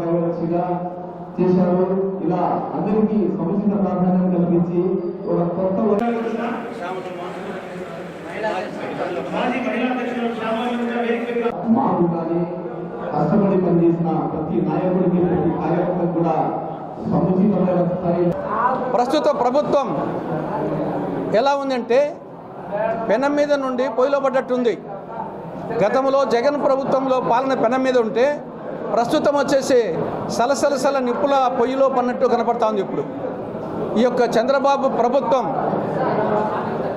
కార్యదర్శిగా చేశారు. ఇలా అందరికీ సముచిత ప్రాధాన్యం కల్పించి ఒక కొత్త మాకు కానీ కష్టపడి పనిచేసిన ప్రతి నాయకుడికి ప్రతి కార్యకర్తకు కూడా సముచితమైన స్థాయి ప్రస్తుత ప్రభుత్వం ఎలా ఉందంటే పెనం మీద నుండి పొయ్యిలో పడ్డట్టుంది. గతంలో జగన్ ప్రభుత్వంలో పాలన పెనం మీద ఉంటే ప్రస్తుతం వచ్చేసి సలసలసల నిప్పుల పొయ్యిలో పన్నట్టు కనపడతా ఉంది ఇప్పుడు. ఈ యొక్క చంద్రబాబు ప్రభుత్వం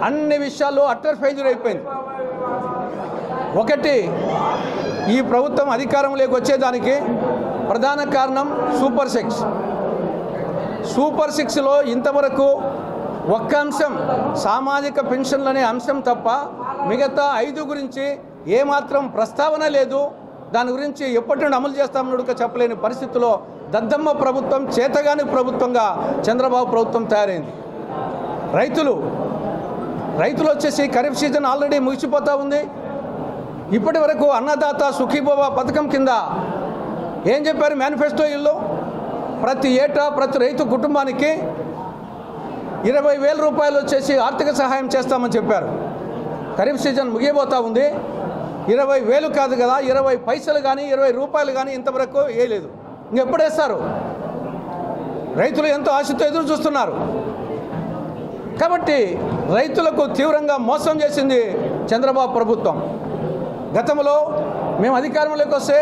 అన్ని విషయాల్లో అట్టర్ ఫెయిల్యూర్ అయిపోయింది. ఒకటి ఈ ప్రభుత్వం అధికారంలోకి వచ్చేదానికి ప్రధాన కారణం సూపర్ సిక్స్. సూపర్ సిక్స్లో ఇంతవరకు ఒక్క అంశం సామాజిక పెన్షన్లు అనే అంశం తప్ప మిగతా ఐదు గురించి ఏమాత్రం ప్రస్తావన లేదు. దాని గురించి ఎప్పటి నుండి అమలు చేస్తామని చెప్పలేని పరిస్థితిలో దద్దమ్మ ప్రభుత్వం చేతగాని ప్రభుత్వంగా చంద్రబాబు ప్రభుత్వం తయారైంది. రైతులు రైతులు వచ్చేసి ఖరీఫ్ సీజన్ ఆల్రెడీ ముగిసిపోతూ ఉంది. ఇప్పటి వరకు అన్నదాత సుఖీభవ పథకం కింద ఏం చెప్పారు మేనిఫెస్టో ఇల్లు? ప్రతి ఏటా ప్రతి రైతు కుటుంబానికి ఇరవై వేల రూపాయలు వచ్చేసి ఆర్థిక సహాయం చేస్తామని చెప్పారు. ఖరీఫ్ సీజన్ ముగియబోతా ఉంది. ఇరవై వేలు కాదు కదా ఇరవై పైసలు కానీ ఇరవై రూపాయలు కానీ ఇంతవరకు వేయలేదు ఇంకెప్పుడు వేస్తారు? రైతులు ఎంతో ఆశతో ఎదురు చూస్తున్నారు. కాబట్టి రైతులకు తీవ్రంగా మోసం చేసింది చంద్రబాబు ప్రభుత్వం. గతంలో మేము అధికారంలోకి వస్తే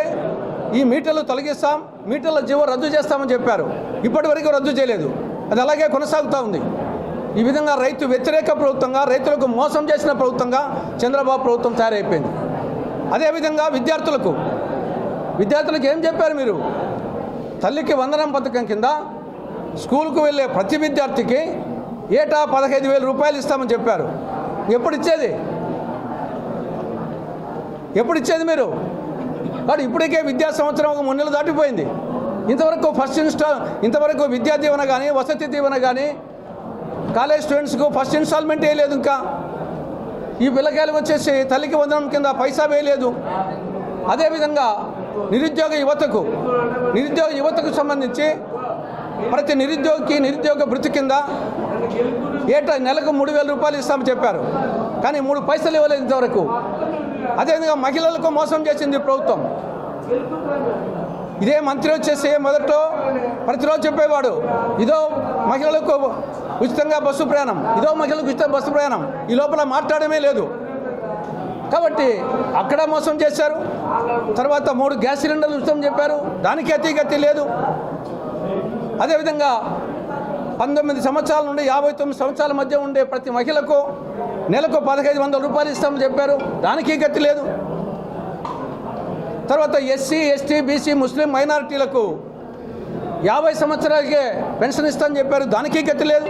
ఈ మీటర్లు తొలగిస్తాం మీటర్ల జీవో రద్దు చేస్తామని చెప్పారు. ఇప్పటి వరకు రద్దు చేయలేదు. అది అలాగే కొనసాగుతూ ఉంది. ఈ విధంగా రైతు వ్యతిరేక ప్రభుత్వంగా రైతులకు మోసం చేసిన ప్రభుత్వంగా చంద్రబాబు ప్రభుత్వం తయారైపోయింది. అదేవిధంగా విద్యార్థులకు విద్యార్థులకు ఏం చెప్పారు మీరు? తల్లికి వందనం పథకం కింద స్కూల్కు వెళ్ళే ప్రతి విద్యార్థికి ఏటా పదహైదు వేల రూపాయలు ఇస్తామని చెప్పారు. ఎప్పుడు ఇచ్చేది? ఎప్పుడు ఇచ్చేది మీరు? కాబట్టి ఇప్పటికే విద్యా సంవత్సరం ఒక మూడు నెలలు దాటిపోయింది. ఇంతవరకు ఫస్ట్ ఇన్స్టా ఇంతవరకు విద్యా దీవెన కానీ వసతి దీవెన కానీ కాలేజ్ స్టూడెంట్స్కు ఫస్ట్ ఇన్స్టాల్మెంట్ వేయలేదు ఇంకా. ఈ పిల్లకాయలు వచ్చేసి తల్లికి వందనం కింద పైసా వేయలేదు. అదేవిధంగా నిరుద్యోగ యువతకు నిరుద్యోగ యువతకు సంబంధించి ప్రతి నిరుద్యోగికి నిరుద్యోగ భృతి కింద ఏటా నెలకు మూడు వేల రూపాయలు ఇస్తామని చెప్పారు. కానీ మూడు పైసలు ఇవ్వలేదు ఇంతవరకు. అదేవిధంగా మహిళలకు మోసం చేసింది ప్రభుత్వం. ఇదే మంత్రి వచ్చేసి మొదట్లో ప్రతిరోజు చెప్పేవాడు ఇదో మహిళలకు ఉచితంగా బస్సు ప్రయాణం. ఇదో మహిళలకు ఉచిత బస్సు ప్రయాణం. ఈ లోపల మాట్లాడమే లేదు. కాబట్టి అక్కడ మోసం చేశారు. తర్వాత మూడు గ్యాస్ సిలిండర్లు ఉచితం చెప్పారు. దానికి అతి గతి లేదు. అదేవిధంగా పంతొమ్మిది సంవత్సరాల నుండి యాభై తొమ్మిది సంవత్సరాల మధ్య ఉండే ప్రతి మహిళకు నెలకు పదహైదు వందల రూపాయలు ఇస్తామని చెప్పారు. దానికి గతి లేదు. తర్వాత ఎస్సీ ఎస్టీ బీసీ ముస్లిం మైనారిటీలకు యాభై సంవత్సరాలకే పెన్షన్ ఇస్తామని చెప్పారు. దానికి గతి లేదు.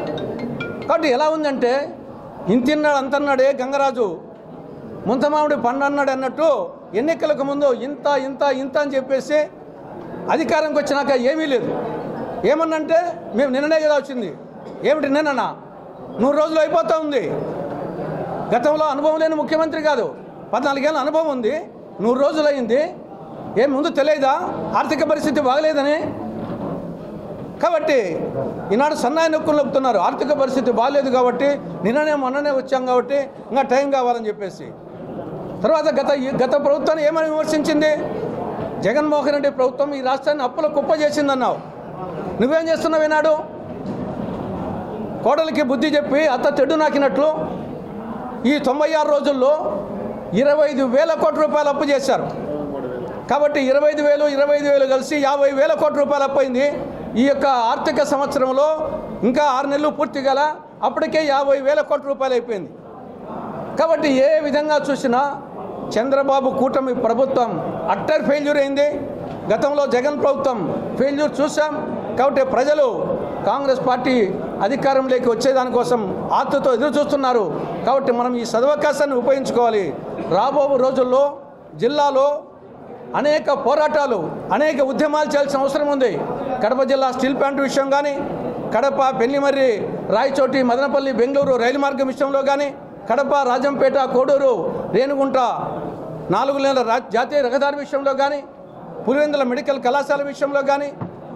కాబట్టి ఎలా ఉందంటే ఇంతిన్నాడు అంతన్నాడే గంగరాజు ముంతమామిడి పండు అన్నాడు అన్నట్టు ఎన్నికలకు ముందు ఇంత ఇంత ఇంత అని చెప్పేసి అధికారంకి వచ్చినాక ఏమీ లేదు. ఏమన్నంటే మేము నిన్ననే కదా వచ్చింది. ఏమిటి నిన్ననా? నూరు రోజులు అయిపోతూ ఉంది. గతంలో అనుభవం లేని ముఖ్యమంత్రి కాదు. పద్నాలుగేళ్ళ అనుభవం ఉంది. నూరు రోజులు అయింది. ఏం ముందు తెలియదా? ఆర్థిక పరిస్థితి బాగలేదని కాబట్టి ఈనాడు సన్నాయి నొక్కులు నొప్పుతున్నారు ఆర్థిక పరిస్థితి బాగాలేదు కాబట్టి నిన్ననే మొన్ననే వచ్చాం కాబట్టి ఇంకా టైం కావాలని చెప్పేసి. తర్వాత గత గత ప్రభుత్వాన్ని ఏమని విమర్శించింది? జగన్మోహన్ రెడ్డి ప్రభుత్వం ఈ రాష్ట్రాన్ని అప్పుల కుప్ప చేసిందన్నావు. నువ్వేం చేస్తున్నావు ఈనాడు? కోడలికి బుద్ధి చెప్పి అత్త తెడ్డు నాకినట్లు ఈ తొంభై ఆరు రోజుల్లో ఇరవై ఐదు వేల కోట్ల రూపాయలు అప్పు చేశారు. కాబట్టి ఇరవై ఐదు వేలు ఇరవై ఐదు వేలు కలిసి యాభై వేల కోట్ల రూపాయలు అప్పైంది ఈ యొక్క ఆర్థిక సంవత్సరంలో ఇంకా ఆరు నెలలు పూర్తి గల అప్పటికే యాభై వేల కోట్ల రూపాయలు అయిపోయింది. కాబట్టి ఏ విధంగా చూసినా చంద్రబాబు కూటమి ప్రభుత్వం అట్టర్ ఫెయిల్యూర్ అయింది. గతంలో జగన్ ప్రభుత్వం ఫెయిల్యూర్ చూసాం కాబట్టి ప్రజలు కాంగ్రెస్ పార్టీ అధికారంలోకి వచ్చేదానికోసం ఆతృతో ఎదురు చూస్తున్నారు. కాబట్టి మనం ఈ సదవకాశాన్ని ఉపయోగించుకోవాలి. రాబో రోజుల్లో జిల్లాలో అనేక పోరాటాలు అనేక ఉద్యమాలు చేయాల్సిన అవసరం ఉంది. కడప జిల్లా స్టీల్ ప్లాంట్ విషయం కానీ కడప పెళ్ళిమర్రి రాయచోటి మదనపల్లి బెంగళూరు రైలు మార్గం విషయంలో కానీ కడప రాజంపేట కోడూరు రేణుగుంట నాలుగు నెలల జాతీయ రహదారి విషయంలో కానీ పులివెందుల మెడికల్ కళాశాల విషయంలో కానీ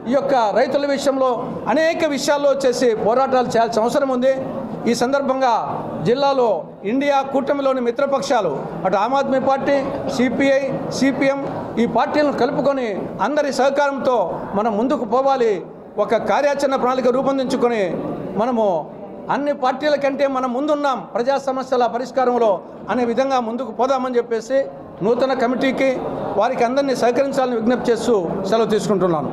ఈ యొక్క రైతుల విషయంలో అనేక విషయాల్లో చేసి పోరాటాలు చేయాల్సిన అవసరం ఉంది. ఈ సందర్భంగా జిల్లాలో ఇండియా కూటమిలోని మిత్రపక్షాలు అటు Aam Aadmi party CPI CPM ఈ పార్టీలను కలుపుకొని అందరి సహకారంతో మనం ముందుకు పోవాలి. ఒక కార్యాచరణ ప్రణాళిక రూపొందించుకొని మనము అన్ని పార్టీల కంటే మనం ముందున్నాం ప్రజా సమస్యల పరిష్కారంలో అనే విధంగా ముందుకు పోదామని చెప్పేసి నూతన కమిటీకి వారికి అందరినీ సహకరించాలని విజ్ఞప్తి చేస్తూ సెలవు తీసుకుంటున్నాను.